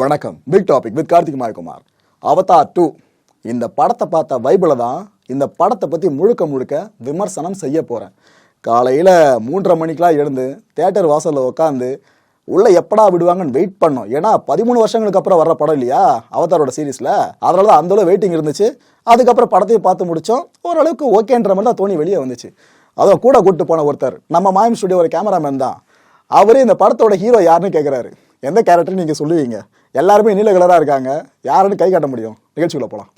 வணக்கம். Big topic with Karthik Kumar Avatar two இந்த படத்தை பார்த்த வைபில் தான் இந்த படத்தை பற்றி முழுக்க முழுக்க விமர்சனம் செய்ய போகிறேன் காலையில் மூன்றரை மணிக்கெலாம் எழுந்து தேட்டர் வாசலில் உட்காந்து உள்ளே எப்படா விடுவாங்கன்னு வெயிட் பண்ணோம். ஏன்னா பதிமூணு வருஷங்களுக்கு அப்புறம் வர்ற படம் இல்லையா? அவதாரோட சீரீஸில் அதனால தான் அந்தளவு வெயிட்டிங் இருந்துச்சு. அதுக்கப்புறம் படத்தையும் பார்த்து முடித்தோம் ஓரளவுக்கு ஓகேன்ற மாதிரி தான் தோணி வெளியே வந்துச்சு. அதுவும் கூட கூப்பிட்டு போன ஒருத்தர். நம்ம மாயம் ஸ்டுடியோ ஒரு கேமராமேன் தான். அவரே இந்த படத்தோட ஹீரோ யாருன்னு கேட்குறாரு எந்த கேரக்டர் நீங்கள் சொல்லுவீங்க? எல்லாருமே நீல கலராக இருக்காங்க. யாருன்னு கை காட்ட முடியும். நிகழ்ச்சிக்குள்ள போகலாம்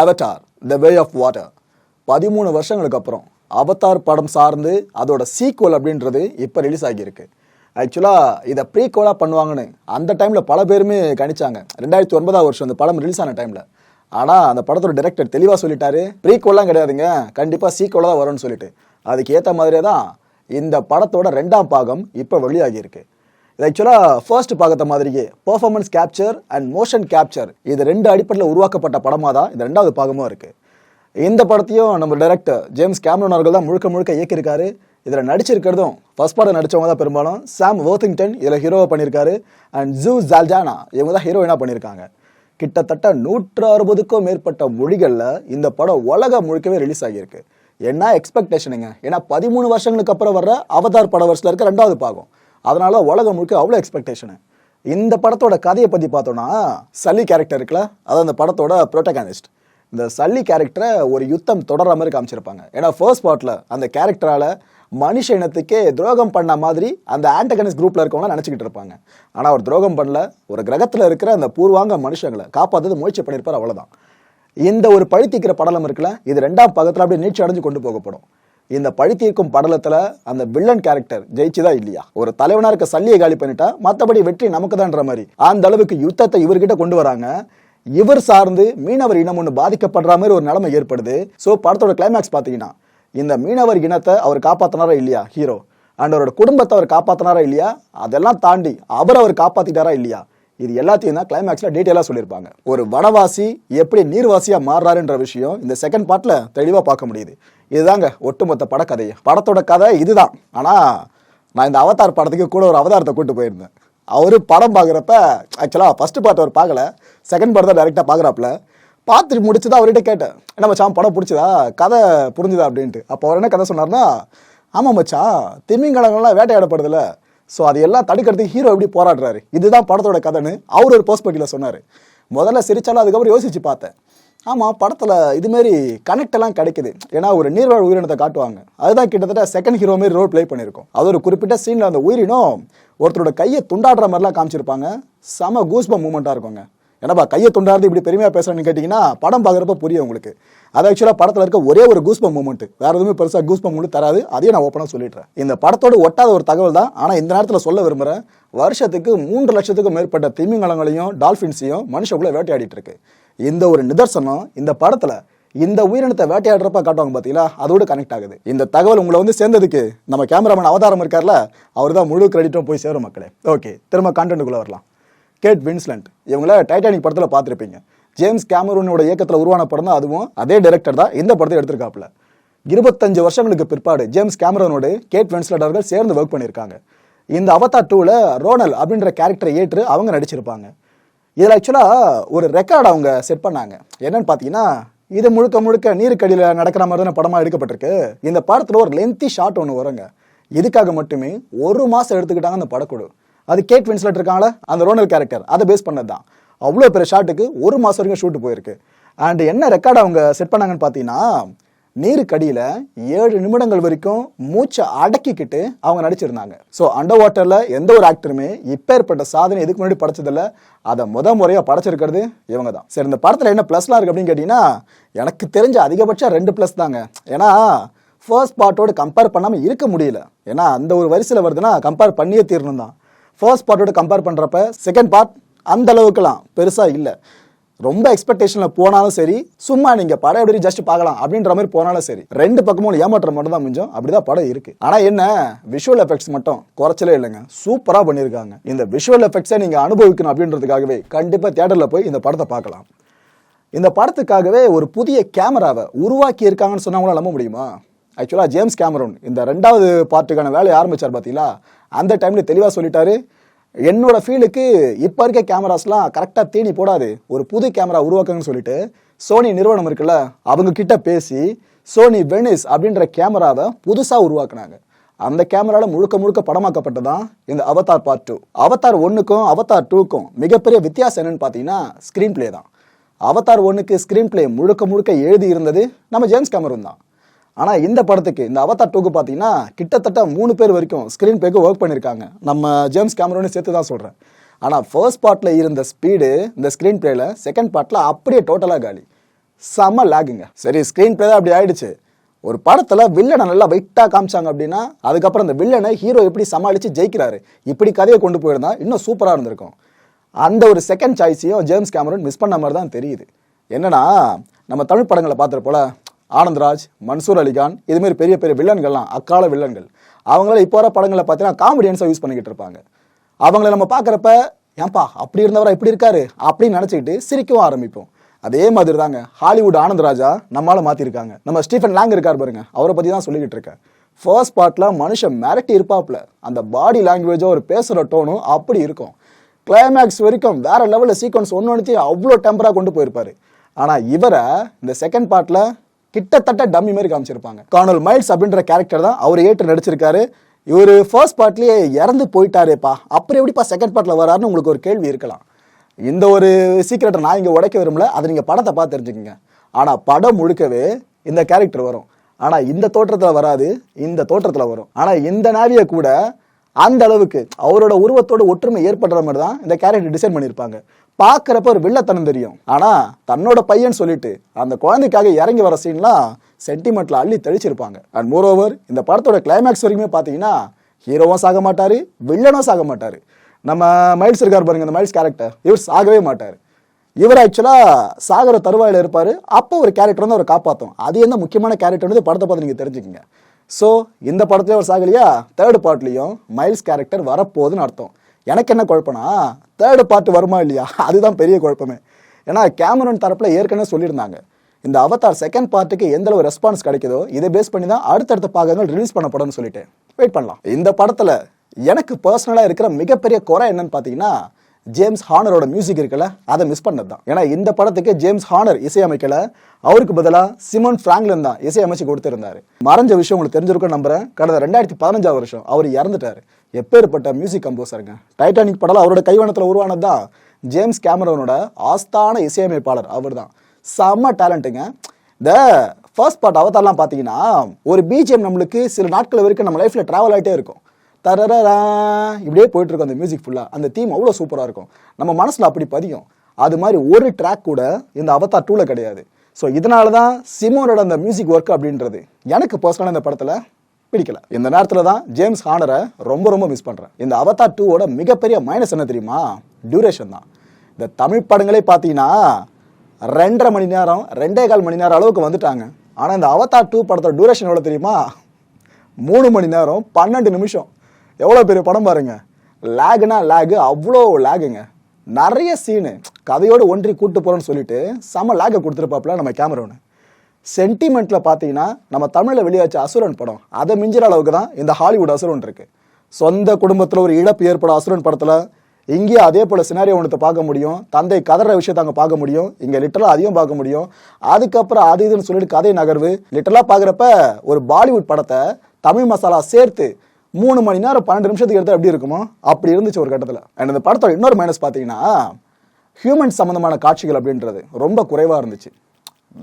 Avatar the way of water பதிமூணு வருஷங்களுக்கு அப்புறம் அவதார் படம் சார்ந்து அதோட சீக்குவல் அப்படின்றது இப்போ ரிலீஸ் ஆகியிருக்கு. ஆக்சுவலாக இதை ப்ரீக்குவலாக பண்ணுவாங்கன்னு அந்த டைமில் பல பேருமே கணிச்சாங்க. ரெண்டாயிரத்தி ஒன்பதாம் வருஷம் அந்த படம் ரிலீஸ் ஆன டைமில் ஆனால் அந்த படத்தோட டைரக்டர் தெளிவாக சொல்லிட்டாரு. ப்ரீக்வல்லாம் கிடையாதுங்க. கண்டிப்பாக சீக்குவலாக தான் வரும்னு சொல்லிட்டு. அதுக்கு ஏற்ற மாதிரியே தான் இந்த படத்தோட ரெண்டாம் பாகம் இப்போ வெளியாகியிருக்கு. இது ஆக்சுவலாக ஃபர்ஸ்ட் பாகத்தை மாதிரியே performance capture and motion capture இது ரெண்டு அடிப்படையில் உருவாக்கப்பட்ட படமாக தான் இந்த ரெண்டாவது பாகமும் இருக்குது இந்த படத்தையும் நம்ம டைரக்டர் ஜேம்ஸ் கேமரன் அவர்கள் தான் முழுக்க முழுக்க இயக்கியிருக்காரு. இதில் நடிச்சிருக்கிறதும் ஃபர்ஸ்ட் படம் நடித்தவங்க தான் பெரும்பாலும். சாம் வர்த்திங்டன் இதில் ஹீரோவை பண்ணியிருக்காரு. அண்ட் ஜூ ஜால்ஜானா இவங்க தான் ஹீரோயினாக பண்ணியிருக்காங்க. கிட்டத்தட்ட நூற்று அறுபதுக்கும் மேற்பட்ட மொழிகளில் இந்த படம் உலகம் முழுக்கவே ரிலீஸ் ஆகியிருக்கு. என்ன எக்ஸ்பெக்டேஷனுங்க ஏன்னா பதிமூணு வருஷங்களுக்கு அப்புறம் வர்ற அவதார் பட வருஷத்தில் இருக்க ரெண்டாவது பாகம். அதனால உலகம் முழுக்க அவ்வளோ எக்ஸ்பெக்டேஷனு இந்த படத்தோட கதையை பற்றி பார்த்தோன்னா சல்லி கேரக்டர் இருக்குல்ல அது அந்த படத்தோட ப்ரோட்டகானிஸ்ட் இந்த சல்லி கேரக்டரை ஒரு யுத்தம் தொடர்ற மாதிரி காமிச்சிருப்பாங்க. ஏன்னா ஃபர்ஸ்ட் பார்ட்டில் அந்த கேரக்டரால் மனுஷ இனத்துக்கே துரோகம் பண்ண மாதிரி அந்த ஆண்டகனிஸ் குரூப்பில் இருக்கவங்க நினச்சிக்கிட்டு இருப்பாங்க. ஆனால் அவர் துரோகம் பண்ணல. ஒரு கிரகத்தில் இருக்கிற அந்த பூர்வாங்க மனுஷங்களை காப்பாற்றுறது முயற்சி பண்ணியிருப்பார் அவ்வளோதான் இந்த ஒரு பழி படலம் இருக்குல்ல இது ரெண்டாம் பக்கத்தில் அப்படியே நீச்சல் அடைஞ்சு கொண்டு போகப்படும். இந்த பழி தீர்க்கும் படலத்தில் அந்த வில்லன் கேரக்டர் ஜெயிச்சுதா இல்லையா? ஒரு தலைவனா இருக்க சல்லியை காலி பண்ணிட்டா மற்றபடி வெற்றி நமக்கு தான்ற மாதிரி. அந்த அளவுக்கு யுத்தத்தை இவர்கிட்ட கொண்டு வராங்க. இவர் சார்ந்து மீனவர் இனம் ஒன்று பாதிக்கப்படுற மாதிரி ஒரு நிலைமை ஏற்படுது. ஸோ படத்தோட கிளைமேக்ஸ் பார்த்தீங்கன்னா இந்த மீனவர் இனத்தை அவர் காப்பாத்தினாரா இல்லையா? ஹீரோ அண்ட் அவரோட குடும்பத்தை அவர் காப்பாத்தினாரா இல்லையா? அதெல்லாம் தாண்டி அவர் அவர் காப்பாத்திட்டாரா இல்லையா? இது எல்லாத்தையும் தான் கிளைமேக்ஸ்ல டீட்டெயிலாக சொல்லியிருப்பாங்க. ஒரு வனவாசி எப்படி நீர்வாசியா மாறுறாருன்ற விஷயம் இந்த செகண்ட் பார்ட்ல தெளிவாக பார்க்க முடியுது. இதுதாங்க ஒட்டுமொத்த படக்கதை படத்தோட கதை இதுதான். ஆனா நான் இந்த அவதார் படத்துக்கு கூட ஒரு அவதாரத்தை கூட்டு போயிருந்தேன். அவரு படம் பார்க்குறப்ப ஆக்சுவலாக ஃபர்ஸ்ட் பார்ட் அவர் பார்க்கல. செகண்ட் பார்ட் தான் டேரெக்டாக பார்க்குறாப்புல. பார்த்துட்டு முடிச்சுதான் அவர்கிட்ட கேட்டேன். என்ன மச்சான் படம் பிடிச்சதா? கதை புரிஞ்சுதா? அப்படின்ட்டு. அப்போ அவர் என்ன கதை சொன்னார்னா ஆமாம் மச்சான் திமிங்கலங்கள்லாம் வேட்டையாடப்படுதுல. ஸோ அது எல்லாம் தடுக்கிறதுக்கு ஹீரோ எப்படி போராடுறாரு? இதுதான் படத்தோட கதைன்னு அவர் ஒரு பெர்ஸ்பெக்டிவ்ல சொன்னார். முதல்ல சிரிச்சாலும் அதுக்கப்புறம் யோசிச்சு பார்த்தேன். ஆமாம் படத்தில் இதுமாரி கனெக்ட் எல்லாம் கிடைக்குது. ஏன்னா ஒரு நீர்வாழ் உயிரினத்தை காட்டுவாங்க. அதுதான் கிட்டத்தட்ட செகண்ட் ஹீரோ மாரி ரோல் ப்ளே பண்ணியிருக்கோம். அது ஒரு குறிப்பிட்ட சீனில் அந்த உயிரினம் ஒருத்தரோட கையை துண்டாடுற மாதிரிலாம் காமிச்சிருப்பாங்க. செம கூஸ்பம் மூமெண்ட்டாக இருக்குங்க. ஏன்னாப்பா கையை துண்டாடுறது இப்படி பெருமையாக பேசுறேன்னு கேட்டிங்கன்னா படம் பார்க்குறப்ப புரியும் உங்களுக்கு. அது ஆக்சுவலாக படத்தில் இருக்க ஒரே ஒரு கூஸ்பம் மூமெண்ட் வேறு எதுவுமே பெருசாக கூஸ்பம் மூமெண்ட் தராது. அதையும் நான் ஓப்பனாக சொல்லிடுறேன். இந்த படத்தோட ஒட்டாத ஒரு தகவல் தான். ஆனால் இந்த நேரத்தில் சொல்ல விரும்புகிறேன் வருஷத்துக்கு மூன்று லட்சத்துக்கும் மேற்பட்ட திமிங்கலங்களையும் டால்ஃபின்ஸையும் மனுஷக்குள்ளே வேட்டையாடிட்டு இருக்கு. இந்த ஒரு நிதர்சனம் இந்த படத்தில் இந்த உயிரினத்தை வேட்டையாடுறப்ப காட்டுவாங்க பார்த்தீங்களா அதோட கனெக்ட் ஆகுது. இந்த தகவல் உங்களை வந்து சேர்ந்ததுக்கு நம்ம கேமராமேன் அவதாரம் இருக்கார்ல அவர் தான் முழு கிரெடிட்டும் போய் சேரும் மக்களே. ஓகே திரும்ப கான்டென்ட்டுக்குள்ளே வரலாம். Kate Winslet. இவங்கள டைட்டானிக் படத்தில் பார்த்துருப்பீங்க. ஜேம்ஸ் கேமரூனோட இயக்கத்தில் உருவான படம் தான் அதுவும் அதே டைரக்டர் தான் இந்த படத்தை எடுத்திருக்காப்புல. இருபத்தஞ்சு வருஷங்களுக்கு பிற்பாடு ஜேம்ஸ் கேமரனோடு கேட் வின்ஸ்லண்ட் அவர்கள் சேர்ந்து ஒர்க் பண்ணியிருக்காங்க. இந்த அவதா டூவில் ரோனல் அப்படின்ற கேரக்டரை ஏற்று அவங்க நடிச்சிருப்பாங்க. இதில் ஆக்சுவலாக ஒரு ரெக்கார்டு அவங்க செட் பண்ணாங்க. என்னன்னு பார்த்தீங்கன்னா இது முழுக்க முழுக்க நீருக்கடியில் நடக்கிற மாதிரி தானே படமாக எடுக்கப்பட்டிருக்கு. இந்த படத்தில் ஒரு லென்த்தி ஷாட் ஒன்று வருங்க. இதுக்காக மட்டுமே ஒரு மாதம் எடுத்துக்கிட்டாங்க அந்த படக்குழு. அது கேட் வின்ஸ்லெட் இருக்காங்களே அந்த ரோனல் கேரக்டர் அதை பேஸ் பண்ணது தான் அவ்வளோ பெரிய ஷாட்டுக்கு ஒரு மாதம் வரைக்கும் ஷூட் போயிருக்கு. அண்ட் என்ன ரெக்கார்டு அவங்க செட் பண்ணாங்கன்னு பார்த்தீங்கன்னா நீருக்கடியில் ஏழு நிமிடங்கள் வரைக்கும் மூச்சை அடக்கிக்கிட்டு அவங்க நடிச்சிருந்தாங்க. ஸோ அண்டர் வாட்டரில் எந்த ஒரு ஆக்டருமே இப்பேற்பட்ட சாதனை எதுக்கு முன்னாடி படைச்சதில்ல அதை முத முறையாக படைச்சிருக்கிறது இவங்க தான் சரி இந்த படத்தில் என்ன ப்ளஸ்லாம் இருக்குது அப்படின்னு கேட்டிங்கன்னா எனக்கு தெரிஞ்ச அதிகபட்சம் ரெண்டு ப்ளஸ் தாங்க. ஏன்னா ஃபர்ஸ்ட் பார்ட்டோடு கம்பேர் பண்ணாமல் இருக்க முடியல. ஏன்னா அந்த ஒரு வரிசையில் வருதுன்னா கம்பேர் பண்ணியே தீரணும் தான் ஃபர்ஸ்ட் பார்ட்டோட கம்பேர் பண்ணுறப்ப செகண்ட் பார்ட் அந்த அளவுக்குலாம் பெருசாக இல்லை. ரொம்ப எக்ஸ்பெக்டேஷனில் போனாலும் சரி சும்மா நீங்கள் படம் எப்படி ஜஸ்ட் பார்க்கலாம் அப்படின்ற மாதிரி போனாலும் சரி ரெண்டு பக்கமும் ஏமாற்றம் மட்டும் தான் மிஞ்சம். அப்படிதான் படம் இருக்கு. ஆனால் என்ன விஷுவல் எஃபெக்ட்ஸ் மட்டும் குறைச்சலே இல்லைங்க. சூப்பராக பண்ணியிருக்காங்க இந்த விஷுவல் எஃபெக்ட்ஸை நீங்கள் அனுபவிக்கணும் அப்படின்றதுக்காகவே கண்டிப்பாக தேட்டரில் போய் இந்த படத்தை பார்க்கலாம். இந்த படத்துக்காகவே ஒரு புதிய கேமராவை உருவாக்கி இருக்காங்கன்னு சொன்னா நம்ப முடியுமா? ஆக்சுவலாக ஜேம்ஸ் கேமரூன் இந்த ரெண்டாவது பார்ட்டுக்கான வேலையை ஆரம்பித்தார் பார்த்தீங்களா? அந்த டைமில் தெளிவாக சொல்லிட்டாரு. என்னோட ஃபீலுக்கு இப்போ இருக்க கேமராஸ்லாம் கரெக்டாக தீனி போடாது. ஒரு புது கேமரா உருவாக்குங்கன்னு சொல்லிட்டு சோனி நிறுவனம் இருக்குல்ல அவங்க கிட்ட பேசி சோனி வெனிஸ் அப்படின்ற கேமராவை புதுசாக உருவாக்குனாங்க. அந்த கேமராவில் முழுக்க முழுக்க படமாக்கப்பட்டு தான் இந்த அவதார் பார்ட் டூ அவதார் ஒன்றுக்கும் அவதார் டூக்கும் மிகப்பெரிய வித்தியாசம் என்னன்னு பார்த்தீங்கன்னா ஸ்க்ரீன் ப்ளே தான். அவதார் ஒன்றுக்கு ஸ்க்ரீன் ப்ளே முழுக்க முழுக்க எழுதி இருந்தது நம்ம ஜேம்ஸ் கேமரூன் தான். ஆனால் இந்த படத்துக்கு இந்த அவதார் டூக்கு பார்த்தீங்கன்னா கிட்டத்தட்ட மூணு பேர் வரைக்கும் ஸ்க்ரீன் பேக்கு ஒர்க் பண்ணியிருக்காங்க நம்ம ஜேம்ஸ் கேமரோனு சேர்த்து தான் சொல்கிறேன் ஆனால் ஃபர்ஸ்ட் பார்ட்டில் இருந்த ஸ்பீடு இந்த ஸ்க்ரீன் ப்ளேயில் செகண்ட் பார்ட்டில் அப்படியே டோட்டலாக காலி. செம்ம லாகுங்க சரி ஸ்க்ரீன் பிளே தான் அப்படி ஆயிடுச்சு. ஒரு படத்தில் வில்லனை நல்லா வெயிட்டாக காமிச்சாங்க அப்படின்னா அதுக்கப்புறம் அந்த வில்லனை ஹீரோ எப்படி சமாளித்து ஜெயிக்கிறாரு? இப்படி கதையை கொண்டு போயிருந்தா இன்னும் சூப்பராக இருந்திருக்கும். அந்த ஒரு செகண்ட் சாய்ஸையும் ஜேம்ஸ் கேமரன் மிஸ் பண்ண மாதிரி தான் தெரியுது. என்னன்னா நம்ம தமிழ் படங்களை பார்த்துருப்போல ஆனந்த்ராஜ் மன்சூர் அலிகான் இதுமாரி பெரிய பெரிய வில்லன்கள்லாம் அக்கால வில்லன்கள். அவங்கள இப்போ வர படங்களை பார்த்தீங்கன்னா காமெடியன்ஸாக யூஸ் பண்ணிக்கிட்டு இருப்பாங்க. அவங்கள நம்ம பார்க்குறப்ப ஏன்பா அப்படி இருந்தவரா இப்படி இருக்காரு? அப்படின்னு நினச்சிக்கிட்டு சிரிக்கவும் ஆரம்பிப்போம். அதே மாதிரி தாங்க ஹாலிவுட் ஆனந்த்ராஜா நம்மளால மாற்றிருக்காங்க நம்ம ஸ்டீஃபன் லேங் இருக்கார் பாருங்க அவரை பற்றி தான் சொல்லிக்கிட்டு இருக்கேன். ஃபர்ஸ்ட் பார்ட்டில் மனுஷன் மிரட்டி இருப்பாப்ல அந்த பாடி லாங்குவேஜோ ஒரு பேசுகிற டோனும் அப்படி இருக்கும். கிளைமேக்ஸ் வரைக்கும் வேற லெவலில் சீக்வன்ஸ் ஒன்று ஒன்றுத்தையும் அவ்வளோ டெம்பராக கொண்டு போயிருப்பாரு. ஆனால் இவரை இந்த செகண்ட் பார்ட்டில் கிட்டத்தட்ட டம்மி மாதிரி காமிச்சிருப்பாங்க. கார்னல் மைல்ஸ் அப்படின்ற கேரக்டர் தான் அவர் ஏற்று நடிச்சிருக்காரு. இவர் ஃபர்ஸ்ட் பார்ட்லேயே இறந்து போயிட்டாரேப்பா. அப்புறம் எப்படிப்பா செகண்ட் பார்ட்டில் வராருன்னு உங்களுக்கு ஒரு கேள்வி இருக்கலாம். இந்த ஒரு சீக்கிரட்டை நான் இங்கே உடைக்க விரும்பல. அதை நீங்கள் படத்தை பார்த்து தெரிஞ்சுக்கோங்க. ஆனால் படம் முழுக்கவே இந்த கேரக்டர் வரும். ஆனால் இந்த தோற்றத்தில் வராது இந்த தோற்றத்தில் வரும். ஆனால் இந்த நாவியை கூட அந்த அளவுக்கு அவரோட உருவத்தோட ஒற்றுமை ஏற்படுற மாதிரி தான் இந்த கேரக்டர் டிசைன் பண்ணியிருப்பாங்க. பார்க்குறப்ப ஒரு வில்லத்தனம் தெரியும். ஆனால் தன்னோட பையன் சொல்லிட்டு அந்த குழந்தைக்காக இறங்கி வர சீன்லாம் சென்டிமெண்ட்ல அள்ளி தெளிச்சிருப்பாங்க. அண்ட் மோர் ஓவர் இந்த படத்தோட கிளைமேக்ஸ் வரைக்குமே பார்த்தீங்கன்னா ஹீரோவும் சாக மாட்டார் வில்லனும் சாக மாட்டார். நம்ம மைல்ஸ் இருக்கார் பாருங்க இந்த மைல்ஸ் கேரக்டர் இவர் சாகவே மாட்டார். இவர் ஆக்சுவலாக சாகர தருவாயில் இருப்பார். அப்போ ஒரு கேரக்டர் வந்து அவர் காப்பாற்றும் அது என்ன முக்கியமான கேரக்டர்னு படத்தை பார்த்து நீங்கள் தெரிஞ்சுக்கங்க. ஸோ இந்த படத்துலேயும் அவர் சாகலையா? தேர்ட் பார்ட்லேயும் மைல்ஸ் கேரக்டர் வரப்போகுதுன்னு அர்த்தம். எனக்கு என்ன குழப்பம்னா தேர்டு பார்ட் வருமா இல்லையா? அதுதான் பெரிய குழப்பமே. ஏன்னா கேமரன் தரப்பில் ஏற்கனவே சொல்லியிருந்தாங்க. இந்த அவதார் செகண்ட் பார்ட்டுக்கு எந்த அளவு ரெஸ்பான்ஸ் கிடைக்குதோ இதை பேஸ் பண்ணி தான் அடுத்தடுத்த பாகங்கள் ரிலீஸ் பண்ணப்படும்னு சொல்லிட்டு. வெயிட் பண்ணலாம். இந்த படத்தில் எனக்கு பர்சனலாக இருக்கிற மிகப்பெரிய குறை என்னன்னு பார்த்தீங்கன்னா ஜேம்ஸ் ஹானரோட மியூசிக் இருக்குல்ல அதை மிஸ் பண்ணது தான் ஏன்னா இந்த படத்துக்கு ஜேம்ஸ் ஹானர் இசையமைக்கல. அவருக்கு பதிலாக சிமன் ஃப்ராங்க்லன் தான் இசையமைச்சு கொடுத்துருந்தாரு. மறைஞ்ச விஷயம் உங்களுக்கு தெரிஞ்சிருக்கும் நம்புறேன். கடந்த ரெண்டாயிரத்தி பதினஞ்சாவது வருஷம் அவர் இறந்துட்டாரு. எப்பேற்பட்ட மியூசிக் கம்போசருங்க டைட்டானிக் படம் அவரோட கைவனத்தில் உருவானது? தான் ஜேம்ஸ் கேமரோனோட ஆஸ்தான இசையமைப்பாளர் அவர் தான் செம்ம டேலண்ட்டுங்க இந்த ஃபர்ஸ்ட் பார்ட் அவதாரெலாம் பார்த்தீங்கன்னா ஒரு பிஜிஎம் நம்மளுக்கு சில நாட்கள் வரைக்கும் நம்ம லைஃப்பில் ட்ராவல் ஆகிட்டே இருக்கும். தரரா இப்படியே போயிட்டு இருக்கும் அந்த மியூசிக் ஃபுல்லாக அந்த தீம் அவ்வளோ சூப்பராக இருக்கும். நம்ம மனசில் அப்படி பதியும். அது மாதிரி ஒரு ட்ராக் கூட இந்த அவதார் டூவில் கிடையாது. ஸோ இதனால தான் சிமோனோட அந்த மியூசிக் ஒர்க் அப்படின்றது. எனக்கு பர்சனலாக இந்த படத்தில் பிடிக்கல. இந்த நேரத்தில் தான் ஜேம்ஸ் ஹானரை ரொம்ப ரொம்ப மிஸ் பண்ணுறேன் இந்த அவதார் டூவோட மிகப்பெரிய மைனஸ் என்ன தெரியுமா? டியூரேஷன் தான். இந்த தமிழ் படங்களே பார்த்தீங்கன்னா ரெண்டரை மணி நேரம் ரெண்டே கால் மணி நேரம் அளவுக்கு வந்துட்டாங்க. ஆனால் இந்த அவதார் டூ படத்தோட டியூரேஷன் எவ்வளோ தெரியுமா? மூணு மணி நேரம் பன்னெண்டு நிமிஷம். எவ்வளோ பெரிய படம் பாருங்க. லேகுனா லேகு அவ்வளோ லேகுங்க நிறைய சீனு கதையோடு ஒன்றி கூட்டு போகிறோன்னு சொல்லிட்டு செம லேகை கொடுத்துருப்பாப்புல நம்ம கேமரோனு சென்டிமெண்ட்டில் பார்த்தீங்கன்னா நம்ம தமிழில் வெளியாச்ச அசுரன் படம். அதை மிஞ்சிற அளவுக்கு தான் இந்த ஹாலிவுட் அசுரன் இருக்குது சொந்த குடும்பத்தில் ஒரு இழப்பு ஏற்படும் அசுரன் படத்தில். இங்கேயும் அதே போல் சினாரியோ ஒன்றத்தை பார்க்க முடியும். தந்தை கதற விஷயத்தை அங்கே பார்க்க முடியும். இங்கே லிட்டலாக அதையும் பார்க்க முடியும். அதுக்கப்புறம் அது இதுன்னு சொல்லிட்டு கதை நகர்வு. லிட்டலாக பார்க்குறப்ப ஒரு பாலிவுட் படத்தை தமிழ் மசாலா சேர்த்து மூணு மணி நேரம் பன்னெண்டு நிமிஷத்துக்கு எடுத்து எப்படி இருக்குமோ? அப்படி இருந்துச்சு ஒரு கட்டத்தில். அண்ட் இந்த படத்தோட இன்னொரு மைனஸ் பார்த்தீங்கன்னா ஹியூமன் சம்மந்தமான காட்சிகள் அப்படின்றது ரொம்ப குறைவாக இருந்துச்சு.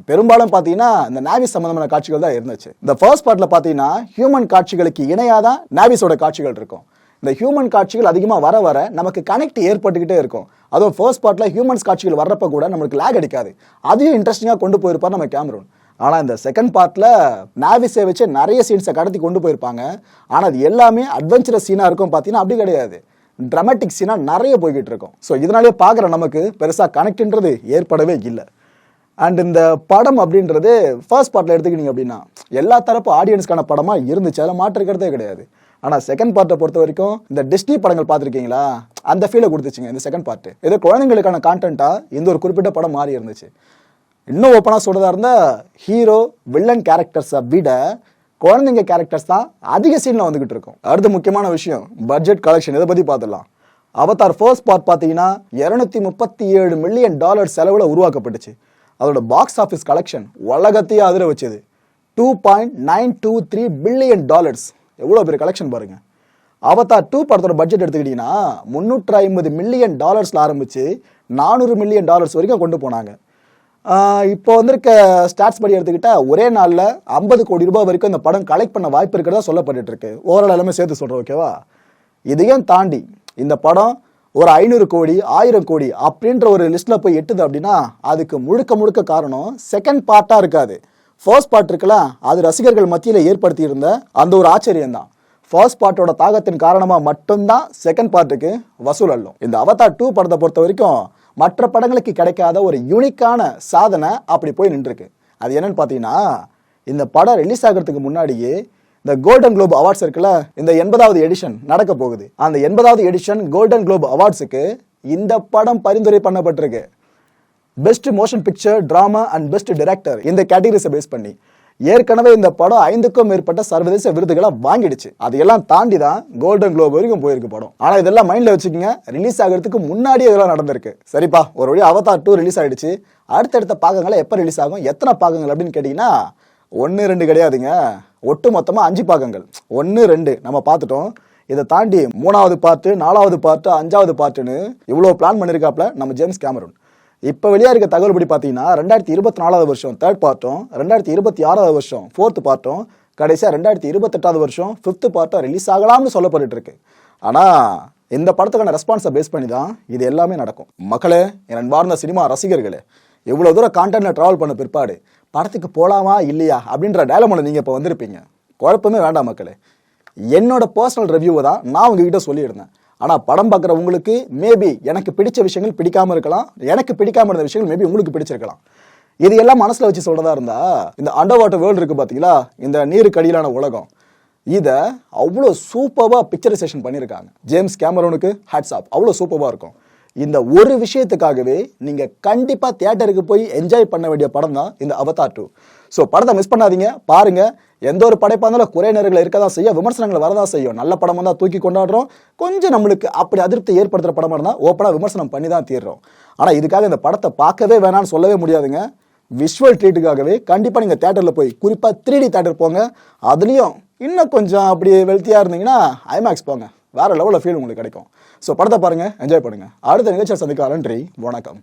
பெரும்பாலும் பார்த்தீங்கன்னா இந்த நாவிஸ் சம்மந்தமான காட்சிகள் தான் இருந்துச்சு. இந்த ஃபர்ஸ்ட் பார்ட்டில் பார்த்தீங்கன்னா ஹியூமன் காட்சிகளுக்கு இணையாக தான் நாவிஸோட காட்சிகள் இருக்கும். இந்த ஹியூமன் காட்சிகள் அதிகமாக வர வர நமக்கு கனெக்ட் ஏற்பட்டுக்கிட்டே இருக்கும். அதுவும் ஃபர்ஸ்ட் பார்ட்டில் ஹியூமன்ஸ் காட்சிகள் வர்றப்ப கூட நம்மளுக்கு லேக் அடிக்காது. அதையும் இன்ட்ரெஸ்டிங்காக கொண்டு போயிருப்பார் நம்ம கேமரூன் ஆனால் இந்த செகண்ட் பார்ட்டில் நாவிஸை வச்சு நிறைய சீன்ஸை கடத்தி கொண்டு போயிருப்பாங்க. ஆனால் அது எல்லாமே அட்வென்ச்சரஸ் சீனாக இருக்கும் பார்த்தீங்கன்னா அப்படி கிடையாது. ட்ரமேட்டிக் சீனாக நிறைய போய்கிட்டு இருக்கும். ஸோ இதனாலே பார்க்குற நமக்கு பெருசாக கனெக்ட்ன்றது ஏற்படவே இல்லை. அண்ட் இந்த படம் அப்படின்றது ஃபர்ஸ்ட் பார்ட்டில் எடுத்துக்கிட்டீங்க அப்படின்னா எல்லா தரப்பு ஆடியன்ஸ்க்கான படமாக இருந்துச்சு. அதில் மாற்றிருக்கிறதே கிடையாது. ஆனால் செகண்ட் பார்ட்டை பொறுத்த வரைக்கும் இந்த டிஸ்னி படங்கள் பார்த்துருக்கீங்களா? அந்த ஃபீலை கொடுத்துச்சுங்க இந்த செகண்ட் பார்ட்டு ஏதோ குழந்தைங்களுக்கான கான்டென்ட்டாக இந்த ஒரு குறிப்பிட்ட படம் மாறி இருந்துச்சு. இன்னும் ஓப்பனாக சொல்கிறதா இருந்தால் ஹீரோ வில்லன் கேரக்டர்ஸை விட குழந்தைங்க கேரக்டர்ஸ் தான் அதிக சீனில் வந்துகிட்டு இருக்கும். அடுத்த முக்கியமான விஷயம் பட்ஜெட் கலெக்ஷன் இதை பற்றி பார்த்துடலாம்? அவதார் ஃபர்ஸ்ட் பார்ட் பார்த்தீங்கன்னா இரநூத்தி முப்பத்தி ஏழு மில்லியன் டாலர் செலவில் உருவாக்கப்பட்டுச்சு. அதோட பாக்ஸ் ஆஃபீஸ் கலெக்ஷன் உலகத்தையே அதிர வச்சது. Two point nine two three billion dollars எவ்வளோ பெரிய கலெக்ஷன் பாருங்க. அவதார் டூ படத்தோட பட்ஜெட் எடுத்துக்கிட்டிங்கன்னா முந்நூற்று ஐம்பது மில்லியன் டாலர்ஸில் ஆரம்பித்து நானூறு மில்லியன் டாலர்ஸ் வரைக்கும் கொண்டு போனாங்க. இப்போ வந்திருக்க ஸ்டாட்ஸ் படி எடுத்துக்கிட்டால் ஒரே நாளில் ஐம்பது கோடி ரூபாய் வரைக்கும் இந்த படம் கலெக்ட் பண்ண வாய்ப்பு இருக்கிறதா சொல்லப்பட்டு இருக்கு ஓவரால் எல்லாமே சேர்த்து சொல்கிறேன் ஓகேவா இதையும் தாண்டி இந்த படம் ஒரு ஐநூறு கோடி ஆயிரம் கோடி அப்படின்ற ஒரு லிஸ்ட்ல போய் எட்டுது அப்படின்னா அதுக்கு முழுக்க முழுக்க காரணம் செகண்ட் பார்ட்டாக இருக்காது. ஃபர்ஸ்ட் பார்ட் இருக்குல்ல அது ரசிகர்கள் மத்தியில் ஏற்படுத்தி இருந்த அந்த ஒரு ஆச்சரியம் தான் ஃபர்ஸ்ட் பார்ட்டோட தாகத்தின் காரணமாக மட்டும்தான் செகண்ட் பார்ட்டுக்கு வசூல் அள்ளும். இந்த அவதார் டூ படத்தை பொறுத்த வரைக்கும் மற்ற படங்களுக்கு கிடைக்காத ஒரு யூனிக்கான சாதனை அப்படி போய் நின்றுருக்கு. அது என்னன்னு பார்த்தீங்கன்னா இந்த படம் ரிலீஸ் ஆகிறதுக்கு முன்னாடியே இந்த கோல்டன் குளோப் அவார்ட்ஸ் இருக்குல்ல இந்த எண்பதாவது எடிஷன் நடக்க போகுது. அந்த எண்பதாவது எடிஷன் கோல்டன் குளோப் அவார்ட்ஸுக்கு இந்த படம் பரிந்துரை பண்ணப்பட்டிருக்கு. Best motion picture drama and best director இந்த கேட்டகரிஸை பேஸ் பண்ணி. ஏற்கனவே இந்த படம் ஐந்துக்கும் மேற்பட்ட சர்வதேச விருதுகளை வாங்கிடுச்சு. அதையெல்லாம் தாண்டி தான் கோல்டன் குளோப் வரைக்கும் போயிருக்கு படம். ஆனா இதெல்லாம் மைண்ட்ல வச்சுக்கோங்க ரிலீஸ் ஆகிறதுக்கு முன்னாடியே இதெல்லாம் நடந்திருக்கு. சரிப்பா ஒரு வழி அவதார் டூ ரிலீஸ் ஆயிடுச்சு. அடுத்தடுத்த பாகங்களை எப்போ ரிலீஸ் ஆகும் எத்தனை பாகங்கள் அப்படின்னு கேட்டிங்கன்னா ஒன்று ரெண்டு கிடையாதுங்க. ஒட்டு மொத்தமாக அஞ்சு பாகங்கள். ஒன்று ரெண்டு நம்ம பார்த்துட்டோம். இதை தாண்டி மூணாவது பார்ட்டு நாலாவது பார்ட்டு அஞ்சாவது பார்ட்டுன்னு இவ்வளோ பிளான் பண்ணியிருக்காப்ல நம்ம ஜேம்ஸ் கேமரூன் இப்போ வெளியாக இருக்க தகவல் படி பார்த்தீங்கன்னா ரெண்டாயிரத்தி இருபத்தி நாலாவது வருஷம் தேர்ட் பார்ட்டும் ரெண்டாயிரத்தி இருபத்தி ஆறாவது வருஷம் ஃபோர்த் பார்ட்டும் கடைசியாக ரெண்டாயிரத்தி இருபத்தெட்டாவது வருஷம் ஃபிஃப்த்து பார்ட்டும் ரிலீஸ் ஆகலாம்னு சொல்லப்பட்டு இருக்கு. ஆனால் இந்த படத்துக்கான ரெஸ்பான்ஸை பேஸ் பண்ணி தான் இது எல்லாமே நடக்கும். மக்களே என் அன்பார்ந்த சினிமா ரசிகர்களே எவ்வளோ தூரம் கான்டென்ட்ல ட்ராவல் பண்ண பிற்பாடு படத்துக்கு போகலாமா இல்லையா அப்படின்ற டயலமோட நீங்கள் இப்போ வந்திருப்பீங்க. குழப்பமே வேண்டாம் மக்களே. என்னோட பர்சனல் ரிவ்யூவை தான் நான் உங்ககிட்ட சொல்லியிருந்தேன். ஆனால் படம் பார்க்குற உங்களுக்கு மேபி எனக்கு பிடிச்ச விஷயங்கள் பிடிக்காம இருக்கலாம். எனக்கு பிடிக்காம இருந்த விஷயங்கள் மேபி உங்களுக்கு பிடிச்சிருக்கலாம். இது எல்லாம் மனசில் வச்சு சொல்றதா இருந்தா இந்த அண்டர் வாட்டர் வேர்ல்டு இருக்கு பார்த்தீங்களா இந்த நீருக்கு அடியிலான உலகம். இதை அவ்வளோ சூப்பராக பிக்சரைசேஷன் பண்ணியிருக்காங்க ஜேம்ஸ் கேமரோனுக்கு ஹேட்ஸ் ஆப் அவ்வளோ சூப்பராக இருக்கும். இந்த ஒரு விஷயத்துக்காகவே நீங்கள் கண்டிப்பாக தியேட்டருக்கு போய் என்ஜாய் பண்ண வேண்டிய படம் தான் இந்த அவதார் டூ ஸோ படத்தை மிஸ் பண்ணாதீங்க. பாருங்க. எந்த ஒரு படைப்பாக இருந்தாலும் குறை நேரங்கள் இருக்க தான் செய்யும். விமர்சனங்கள் வரதான் செய்யும். நல்ல படமாக தான் தூக்கி கொண்டாடுறோம். கொஞ்சம் நம்மளுக்கு அப்படி அதிருப்தி ஏற்படுத்துகிற படமாக இருந்தால் ஓப்பனாக விமர்சனம் பண்ணி தான் தீர்றோம். ஆனால் இதுக்காக இந்த படத்தை பார்க்கவே வேணாம்னு சொல்லவே முடியாதுங்க. விஷுவல் ட்ரீட்டுக்காகவே கண்டிப்பாக நீங்கள் தேட்டரில் போய் குறிப்பாக த்ரீ டி தேட்டர் போங்க. அதுலேயும் இன்னும் கொஞ்சம் அப்படி வெல்த்தியாக இருந்தீங்கன்னா ஐமேக்ஸ் போங்க. வேற லெவலில் ஃபீல் உங்களுக்கு கிடைக்கும். ஸோ படத்தை பாருங்கள் என்ஜாய் பண்ணுங்கள் அடுத்த நிகழ்ச்சியை சந்திக்கலாம். நன்றி வணக்கம்.